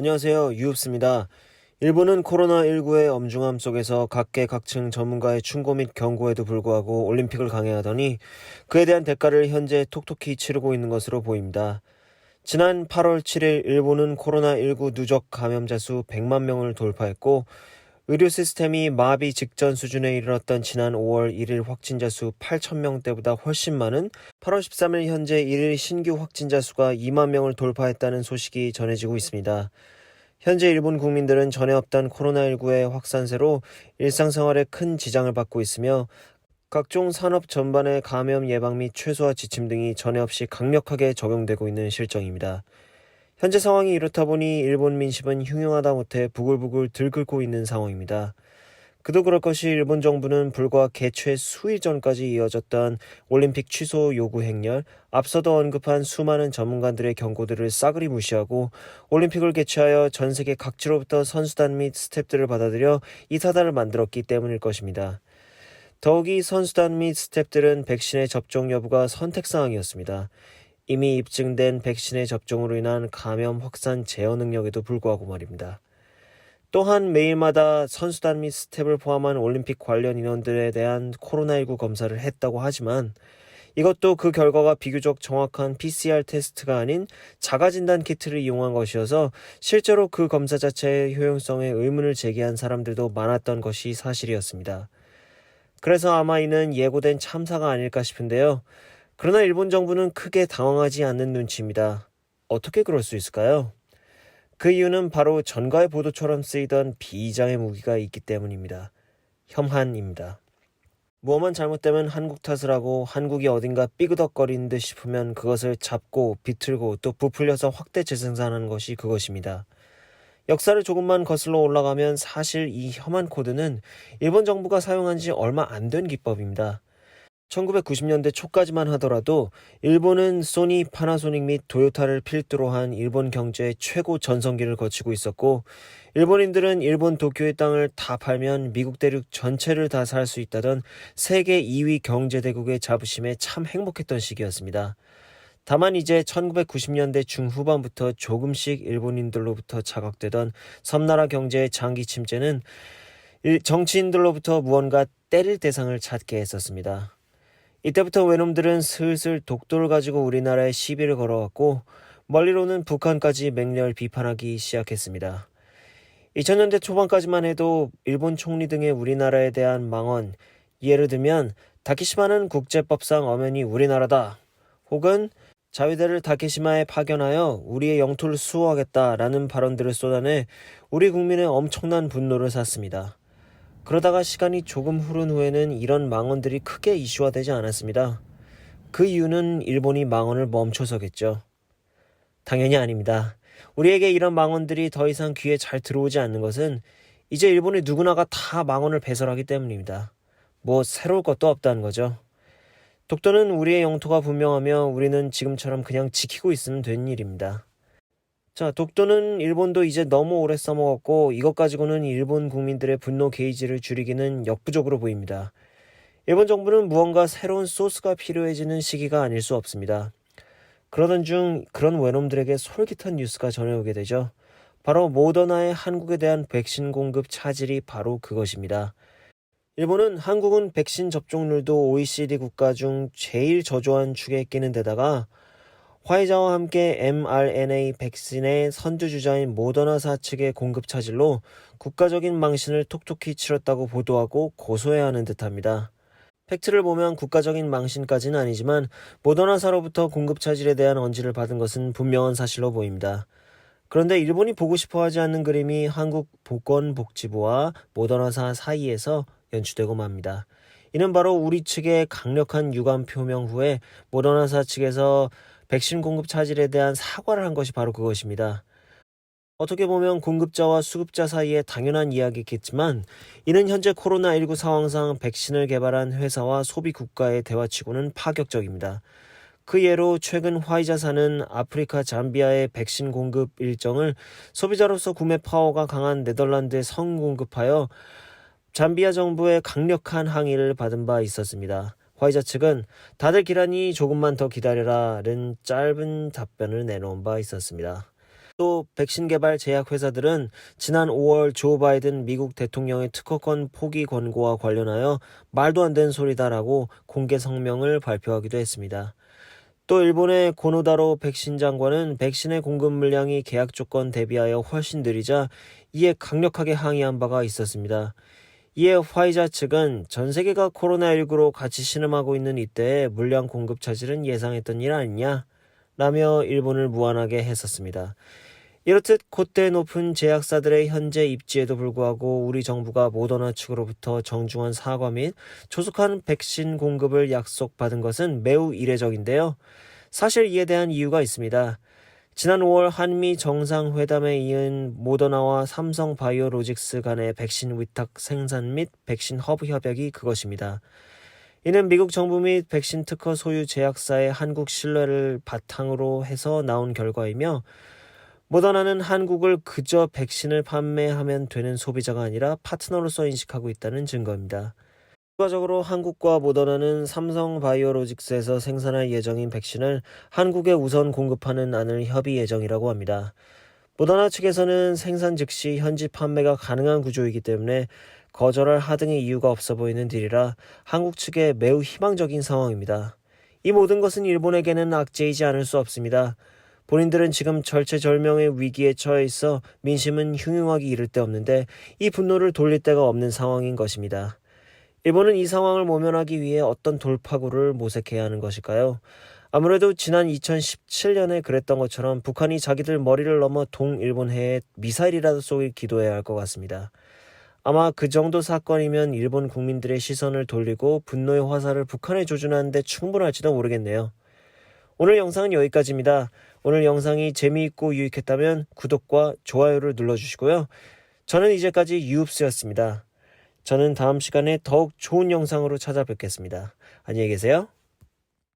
안녕하세요. 유읍스입니다. 일본은 코로나19의 엄중함 속에서 각계각층 전문가의 충고 및 경고에도 불구하고 올림픽을 강행하더니 그에 대한 대가를 현재 톡톡히 치르고 있는 것으로 보입니다. 지난 8월 7일 일본은 코로나19 누적 감염자 수 100만 명을 돌파했고 의료 시스템이 마비 직전 수준에 이르렀던 지난 5월 1일 확진자 수 8천 명대보다 훨씬 많은 8월 13일 현재 1일 신규 확진자 수가 2만 명을 돌파했다는 소식이 전해지고 있습니다. 현재 일본 국민들은 전에 없던 코로나19의 확산세로 일상생활에 큰 지장을 받고 있으며 각종 산업 전반의 감염 예방 및 최소화 지침 등이 전에 없이 강력하게 적용되고 있는 실정입니다. 현재 상황이 이렇다 보니 일본 민심은 흉흉하다 못해 부글부글 들끓고 있는 상황입니다. 그도 그럴 것이 일본 정부는 불과 개최 수일 전까지 이어졌던 올림픽 취소 요구 행렬, 앞서도 언급한 수많은 전문가들의 경고들을 싸그리 무시하고 올림픽을 개최하여 전 세계 각지로부터 선수단 및 스탭들을 받아들여 이 사단을 만들었기 때문일 것입니다. 더욱이 선수단 및 스탭들은 백신의 접종 여부가 선택 사항이었습니다. 이미 입증된 백신의 접종으로 인한 감염 확산 제어 능력에도 불구하고 말입니다. 또한 매일마다 선수단 및 스텝을 포함한 올림픽 관련 인원들에 대한 코로나19 검사를 했다고 하지만 이것도 그 결과가 비교적 정확한 PCR 테스트가 아닌 자가진단 키트를 이용한 것이어서 실제로 그 검사 자체의 효용성에 의문을 제기한 사람들도 많았던 것이 사실이었습니다. 그래서 아마 이는 예고된 참사가 아닐까 싶은데요. 그러나 일본 정부는 크게 당황하지 않는 눈치입니다. 어떻게 그럴 수 있을까요? 그 이유는 바로 전가의 보도처럼 쓰이던 비장의 무기가 있기 때문입니다. 혐한입니다. 무엇만 잘못되면 한국 탓을 하고 한국이 어딘가 삐그덕거리는 듯 싶으면 그것을 잡고 비틀고 또 부풀려서 확대 재생산하는 것이 그것입니다. 역사를 조금만 거슬러 올라가면 사실 이 혐한 코드는 일본 정부가 사용한 지 얼마 안 된 기법입니다. 1990년대 초까지만 하더라도 일본은 소니, 파나소닉 및 도요타를 필두로 한 일본 경제의 최고 전성기를 거치고 있었고 일본인들은 일본 도쿄의 땅을 다 팔면 미국 대륙 전체를 다 살 수 있다던 세계 2위 경제대국의 자부심에 참 행복했던 시기였습니다. 다만 이제 1990년대 중후반부터 조금씩 일본인들로부터 자각되던 섬나라 경제의 장기 침체는 정치인들로부터 무언가 때릴 대상을 찾게 했었습니다. 이때부터 외놈들은 슬슬 독도를 가지고 우리나라에 시비를 걸어왔고 멀리로는 북한까지 맹렬 비판하기 시작했습니다. 2000년대 초반까지만 해도 일본 총리 등의 우리나라에 대한 망언, 예를 들면 다케시마는 국제법상 엄연히 우리나라다. 혹은 자위대를 다케시마에 파견하여 우리의 영토를 수호하겠다라는 발언들을 쏟아내 우리 국민의 엄청난 분노를 샀습니다. 그러다가 시간이 조금 흐른 후에는 이런 망언들이 크게 이슈화되지 않았습니다. 그 이유는 일본이 망언을 멈춰서겠죠. 당연히 아닙니다. 우리에게 이런 망언들이 더 이상 귀에 잘 들어오지 않는 것은 이제 일본의 누구나가 다 망언을 배설하기 때문입니다. 뭐 새로울 것도 없다는 거죠. 독도는 우리의 영토가 분명하며 우리는 지금처럼 그냥 지키고 있으면 되는 일입니다. 자, 독도는 일본도 이제 너무 오래 써먹었고 이것 가지고는 일본 국민들의 분노 게이지를 줄이기는 역부족으로 보입니다. 일본 정부는 무언가 새로운 소스가 필요해지는 시기가 아닐 수 없습니다. 그러던 중 그런 외놈들에게 솔깃한 뉴스가 전해오게 되죠. 바로 모더나의 한국에 대한 백신 공급 차질이 바로 그것입니다. 일본은 한국은 백신 접종률도 OECD 국가 중 제일 저조한 축에 끼는 데다가 화이자와 함께 mRNA 백신의 선두주자인 모더나사 측의 공급 차질로 국가적인 망신을 톡톡히 치렀다고 보도하고 고소해야 하는 듯합니다. 팩트를 보면 국가적인 망신까지는 아니지만 모더나사로부터 공급 차질에 대한 언지를 받은 것은 분명한 사실로 보입니다. 그런데 일본이 보고 싶어 하지 않는 그림이 한국 보건복지부와 모더나사 사이에서 연출되고 맙니다. 이는 바로 우리 측의 강력한 유감 표명 후에 모더나사 측에서 백신 공급 차질에 대한 사과를 한 것이 바로 그것입니다. 어떻게 보면 공급자와 수급자 사이에 당연한 이야기겠지만 이는 현재 코로나19 상황상 백신을 개발한 회사와 소비 국가의 대화치고는 파격적입니다. 그 예로 최근 화이자사는 아프리카 잠비아의 백신 공급 일정을 소비자로서 구매 파워가 강한 네덜란드에 성공급하여 잠비아 정부의 강력한 항의를 받은 바 있었습니다. 화이자 측은 다들 기란이 조금만 더 기다려라는 짧은 답변을 내놓은 바 있었습니다. 또 백신 개발 제약 회사들은 지난 5월 조 바이든 미국 대통령의 특허권 포기 권고와 관련하여 말도 안 되는 소리다라고 공개 성명을 발표하기도 했습니다. 또 일본의 고노다로 백신 장관은 백신의 공급 물량이 계약 조건 대비하여 훨씬 느리자 이에 강력하게 항의한 바가 있었습니다. 이에 화이자 측은 전 세계가 코로나19로 같이 신음하고 있는 이때에 물량 공급 차질은 예상했던 일 아니냐? 라며 일본을 무안하게 했었습니다. 이렇듯 콧대 높은 제약사들의 현재 입지에도 불구하고 우리 정부가 모더나 측으로부터 정중한 사과 및 조속한 백신 공급을 약속받은 것은 매우 이례적인데요. 사실 이에 대한 이유가 있습니다. 지난 5월 한미 정상회담에 이은 모더나와 삼성 바이오로직스 간의 백신 위탁 생산 및 백신 허브 협약이 그것입니다. 이는 미국 정부 및 백신 특허 소유 제약사의 한국 신뢰를 바탕으로 해서 나온 결과이며 모더나는 한국을 그저 백신을 판매하면 되는 소비자가 아니라 파트너로서 인식하고 있다는 증거입니다. 추가적으로 한국과 모더나는 삼성 바이오로직스에서 생산할 예정인 백신을 한국에 우선 공급하는 안을 협의 예정이라고 합니다. 모더나 측에서는 생산 즉시 현지 판매가 가능한 구조이기 때문에 거절할 하등의 이유가 없어 보이는 딜이라 한국 측에 매우 희망적인 상황입니다. 이 모든 것은 일본에게는 악재이지 않을 수 없습니다. 본인들은 지금 절체절명의 위기에 처해 있어 민심은 흉흉하기 이를 데 없는데 이 분노를 돌릴 데가 없는 상황인 것입니다. 일본은 이 상황을 모면하기 위해 어떤 돌파구를 모색해야 하는 것일까요? 아무래도 지난 2017년에 그랬던 것처럼 북한이 자기들 머리를 넘어 동일본해에 미사일이라도 쏘길 기도해야 할 것 같습니다. 아마 그 정도 사건이면 일본 국민들의 시선을 돌리고 분노의 화살을 북한에 조준하는데 충분할지도 모르겠네요. 오늘 영상은 여기까지입니다. 오늘 영상이 재미있고 유익했다면 구독과 좋아요를 눌러주시고요. 저는 이제까지 유읍스였습니다. 저는 다음 시간에 더욱 좋은 영상으로 찾아뵙겠습니다. 안녕히 계세요.